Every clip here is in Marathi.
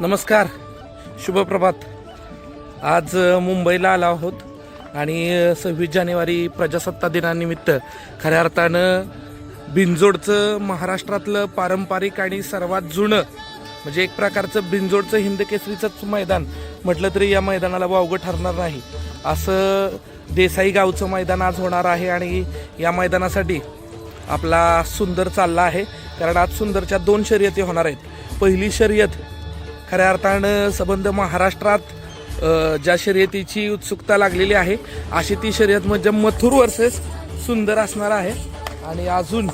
नमस्कार. शुभप्रभात. आज मुंबईला आलो आहोत आणि सव्वीस जानेवारी प्रजासत्ताक दिनानिमित्त खऱ्या अर्थानं बिंजोडचं महाराष्ट्रातलं पारंपरिक आणि सर्वात जुनं म्हणजे एक प्रकारचं बिंजोडचं हिंदकेसरीचंच मैदान म्हटलं तरी या मैदानाला वावगं ठरणार नाही. असं देसाई गावचं मैदान आज होणार आहे आणि या मैदानासाठी आपला सुंदर चालला आहे. कारण आज सुंदरच्या दोन शर्यती होणार आहेत. पहिली शर्यत खऱ्या अर्थानं संबंध महाराष्ट्रात ज्या शर्यतीची उत्सुकता लागलेली आहे अशी ती शर्यत म्हणजे मथुर वर्सेस सुंदर असणार आहे. आणि अजून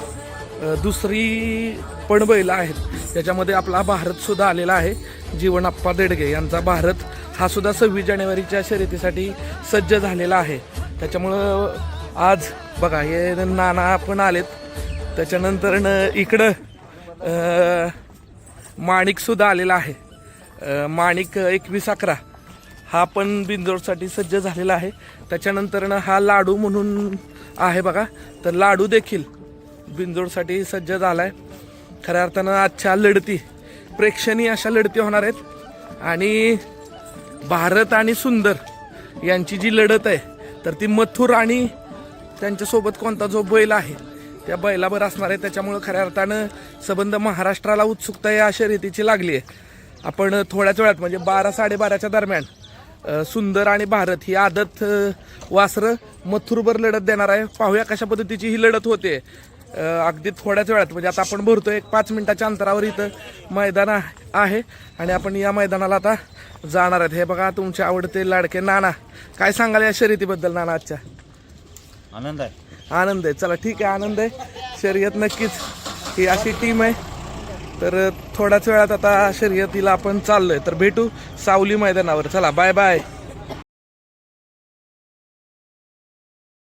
दुसरी पण बैल आहेत. त्याच्यामध्ये आपला भारत सुद्धा आलेला आहे जीवनाप्पा देडगे यांचा भारत. हा सुद्धा सव्वीस जानेवारीच्या शर्यतीसाठी सज्ज झालेला आहे. त्याच्यामुळं आज बघा हे नाना पण आलेत. त्याच्यानंतर इकडं माणिकसुद्धा आलेला आहे. माणिक एकवीस अकरा. हा पण बिंजोडसाठी सज्ज झालेला आहे. त्याच्यानंतरनं हा लाडू म्हणून आहे बघा. तर लाडू देखील बिंजोडसाठी सज्ज झाला आहे खऱ्या अर्थानं आजच्या लढती प्रेक्षणीय अशा लढती होणार आहेत. आणि भारत आणि सुंदर यांची जी लढत आहे तर ती मथुर आणि त्यांच्यासोबत कोणता जो बैल आहे त्या बैलावर असणार आहे. त्याच्यामुळं खऱ्या अर्थानं संबंध महाराष्ट्राला उत्सुकता या शर्यतीची लागली आहे. आपण थोड्याच वेळात म्हणजे बारा साडेबाराच्या दरम्यान सुंदर आणि भारत ही आदत वासरं मथुरभर लढत देणार आहे. पाहूया कशा पद्धतीची ही लढत होते. अगदी थोड्याच वेळात म्हणजे आता आपण भरतो एक पाच मिनिटाच्या अंतरावर इथं मैदान आहे. आणि आपण या मैदानाला आता जाणार आहेत. हे बघा तुमचे आवडते लाडके नाना. काय सांगाल या शर्यतीबद्दल नाना आजच्या? आनंद आहे. आनंद आहे. चला ठीक आहे आनंद आहे. शर्यत नक्कीच ही अशी टीम आहे. तर थोड्याच वेळात आता शर्यतीला आपण चाललोय. तर भेटू सावली मैदानावर. चला बाय बाय